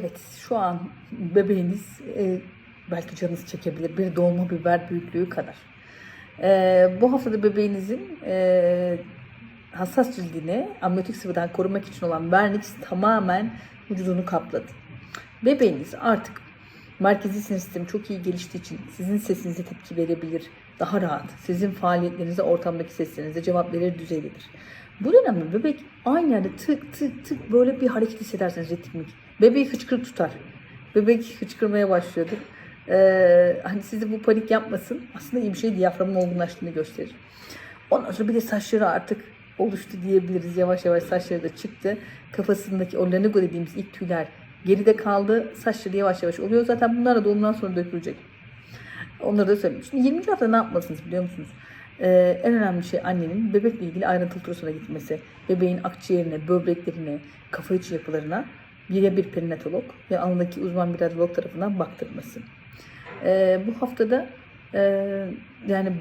Evet, şu an bebeğiniz e, belki canınız çekebilir bir dolma biber büyüklüğü kadar. E, bu haftada bebeğinizin e, hassas cildini amniyotik sıvıdan korumak için olan Vernix tamamen vücudunu kapladı. Bebeğiniz artık merkezi sinir sistemi çok iyi geliştiği için sizin sesinize tepki verebilir. Daha rahat. Sizin faaliyetlerinize, ortamdaki seslerinize cevap verir düzeydedir. Bu dönemde bebek aynı yerde tık tık tık böyle bir hareket hissederseniz ritmik. Bebeği hıçkırık tutar. Bebek hıçkırmaya başlıyordur. Ee, hani sizi bu panik yapmasın. Aslında iyi bir şey diyaframın olgunlaştığını gösterir. Ondan sonra bir de saçları artık oluştu diyebiliriz. Yavaş yavaş saçları da çıktı. Kafasındaki o lanugo dediğimiz ilk tüyler geride kaldı. Saçları yavaş yavaş oluyor. Zaten bunlar da doğumdan sonra dökülecek. Onları da söyleyeyim. Şimdi 20. hafta ne yapmalısınız biliyor musunuz? Ee, en önemli şey annenin bebekle ilgili ayrıntılı turusuna gitmesi. Bebeğin akciğerine, böbreklerine, kafa içi yapılarına bir bir perinatolog ve alındaki uzman bir radyolog tarafından baktırması. Ee, bu haftada e, yani